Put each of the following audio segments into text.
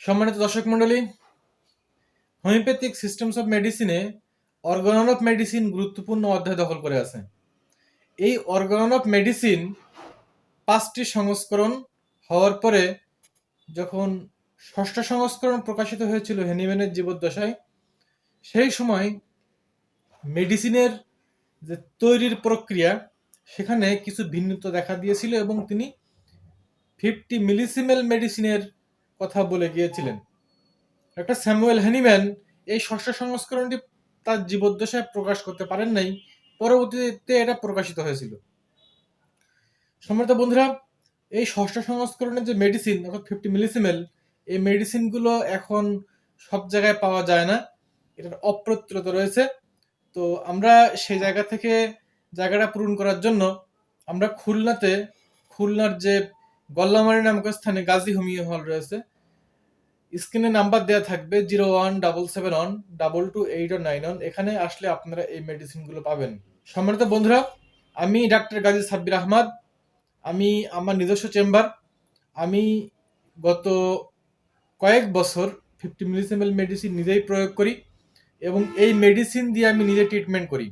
সম্মানিত দর্শক মণ্ডলী, হোমিওপ্যাথিক সিস্টেমস অফ মেডিসিনে অর্গানন অফ মেডিসিন গুরুত্বপূর্ণ অধ্যায় দখল করে আছে। এই অর্গানন অফ মেডিসিন পাঁচটি সংস্করণ হওয়ার পরে যখন ষষ্ঠ সংস্করণ প্রকাশিত হয়েছিল হেনিম্যানের জীবদ্দশায়, সেই সময় মেডিসিনের যে তৈরির প্রক্রিয়া, সেখানে কিছু ভিন্নতা দেখা দিয়েছিল এবং তিনি ফিফটি মিলিসিমেল মেডিসিনের কথা বলে গিয়েছিলেন। একটা স্যামুয়েল হ্যানিম্যান এই ষষ্ঠ সংস্করণটি তার জীবদ্দশায় প্রকাশ করতে পারেন নাই, পরবর্তীতে এটা প্রকাশিত হয়েছিল। সম্মানিত বন্ধুরা, এই ষষ্ঠ সংস্করণের যে মেডিসিন অর্থাৎ ফিফটি মিলিসিমেল এই মেডিসিনগুলো এখন সব জায়গায় পাওয়া যায় না। এটার অপ্রতুলত রয়েছে। তো আমরা সেই জায়গা থেকে জায়গাটা পূরণ করার জন্য আমরা খুলনাতে, খুলনার যে গল্লামারি নামক স্থানে গাজী হোমিও হল রয়েছে। স্ক্রিনে নাম্বার দেওয়া থাকবে zero one double seven one, double two eight nine one. এখানে আসলে আপনারা এই মেডিসিনগুলো পাবেন। সম্মানিত বন্ধুরা, আমি ডাক্তার গাজী সাব্বির আহমদ। আমি আমার নিজস্ব চেম্বার। আমি গত কয়েক বছর ফিফটি মিলিসিমেল মেডিসিন নিজেই প্রয়োগ করি এবং এই মেডিসিন দিয়ে আমি নিজে ট্রিটমেন্ট করি।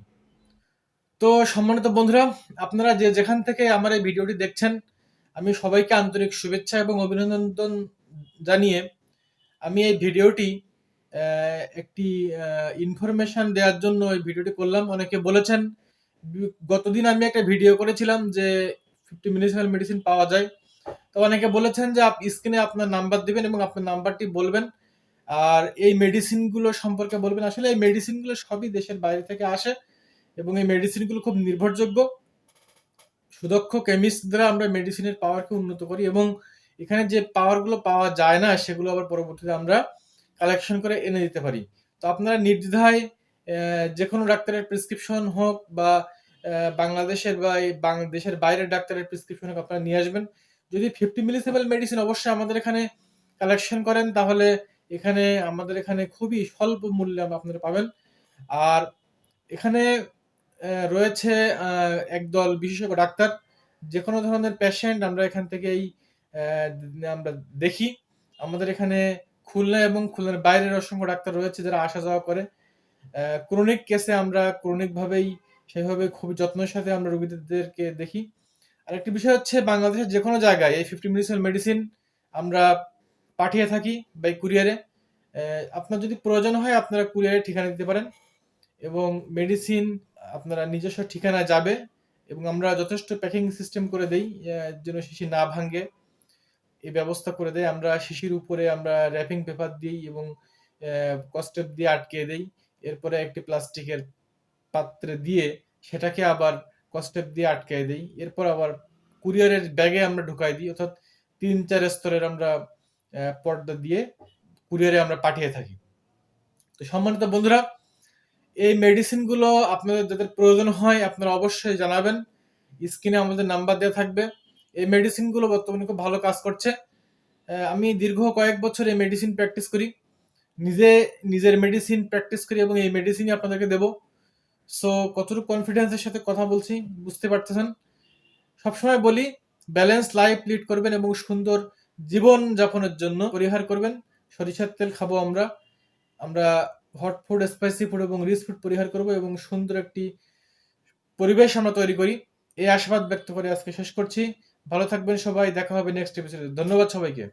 তো সম্মানিত বন্ধুরা, আপনারা যে যেখান থেকে আমার এই ভিডিওটি দেখছেন আমি সবাইকে আন্তরিক শুভেচ্ছা এবং অভিনন্দন জানিয়ে আমি এই ভিডিওটি একটি ইনফরমেশন দেওয়ার জন্য এই ভিডিওটি করলাম। অনেকে বলেছেন, গতদিন আমি একটা ভিডিও করেছিলাম যে ফিফটি মিনিটসেল মেডিসিন পাওয়া যায়। তো অনেকে বলেছেন যে স্ক্রিনে আপনার নাম্বার দিবেন এবং আপনার নাম্বারটি বলবেন। আর এই মেডিসিনগুলো সম্পর্কে বলবেন। আসলে এই মেডিসিনগুলো সবই দেশের বাইরে থেকে আসে এবং এই মেডিসিনগুলো খুব নির্ভরযোগ্য। সুদক্ষ কেমিস্ট দ্বারা আমরা মেডিসিনের পাওয়ারকে উন্নত করি এবং এখানে যে পাওয়ারগুলো পাওয়া যায় না, সেগুলো আবার পরবর্তীতে আমরা কালেকশন করে এনে দিতে পারি। তো আপনারা নির্দ্বিধায় যে কোনো ডাক্তারের প্রেসক্রিপশন হোক বা বাংলাদেশের বা এই বাং- দেশের বাইরের ডাক্তারের প্রেসক্রিপশন হোক আপনারা নিয়ে আসবেন। যদি ফিফটি মিলিসেবল মেডিসিন অবশ্যই আমাদের এখানে কালেকশন করেন, তাহলে এখানে, আমাদের এখানে খুবই স্বল্প মূল্যে আপনারা পাবেন। আর এখানে রয়েছে একদল বিশেষজ্ঞ ডাক্তার। যে কোনো ধরনের পেশেন্ট আমরা এখান থেকেই আমরা দেখি। আমাদের এখানে খুলনা এবং খুলনার বাইরের অসংখ্য ডাক্তার রয়েছে যারা আসা যাওয়া করে। ক্রনিক কেসে আমরা ক্রনিক ভাবেই, সেভাবে খুব যত্নের সাথে আমরা রোগীদেরকে দেখি। আরেকটি বিষয় হচ্ছে, বাংলাদেশের যে কোনো জায়গায় এই ফিফটি মেডিসিন মেডিসিন আমরা পাঠিয়ে থাকি বাই কুরিয়ারে আপনার যদি প্রয়োজন হয়, আপনারা কুরিয়ারে ঠিকানা দিতে পারেন। এবং মেডিসিন আপনারা নিজস্ব ঠিকানায় যাবে এবং আমরা যথেষ্ট প্যাকিং সিস্টেম করে দেই যেন শিশি না ভাঙে। এই ব্যবস্থা করে দেয় আমরা শিশির উপরে আমরা র্যাপিং পেপার দিই এবং কস্টেপ দিয়ে আটকে দেই। এরপরে একটি প্লাস্টিকের পাত্রে দিয়ে সেটাকে আবার কস্টেপ দিয়ে আটকে দেই। এরপর আবার কুরিয়ারের ব্যাগে আমরা ঢুকাই দিই, অর্থাৎ তিন, চার স্তরের আমরা পর্দা দিয়ে কুরিয়ারে আমরা পাঠিয়ে থাকি। তো সম্মানিত বন্ধুরা এই মেডিসিনগুলো আপনাদের যাদের প্রয়োজন হয়, আপনারা অবশ্যই জানাবেন। স্ক্রিনে আমাদের নাম্বার দেওয়া থাকবে। এই মেডিসিনগুলো বর্তমানে খুব ভালো কাজ করছে। আমি দীর্ঘ কয়েক বছর এই মেডিসিন প্র্যাকটিস করি। নিজে, নিজের মেডিসিন প্র্যাকটিস করি এবং এই মেডিসিনই আপনাদেরকে দেবো। সো কতটুকু কনফিডেন্সের সাথে কথা বলছি বুঝতে পারতেছেন? সবসময় বলি ব্যালেন্স লাইফ লিড করবেন এবং সুন্দর জীবন যাপনের জন্য পরিহার করবেন। সরিষার তেল খাব আমরা। আমরা হট ফুড স্পাইসি ফুড এবং রিচ ফুড পরিহার করব এবং সুন্দর একটি পরিবেশ আমরা তৈরি করি। এই আশাবাদ ব্যক্ত করে আজকে শেষ করছি। ভালো থাকবেন সবাই। দেখা হবে নেক্সট এপিসোডে ধন্যবাদ সবাইকে।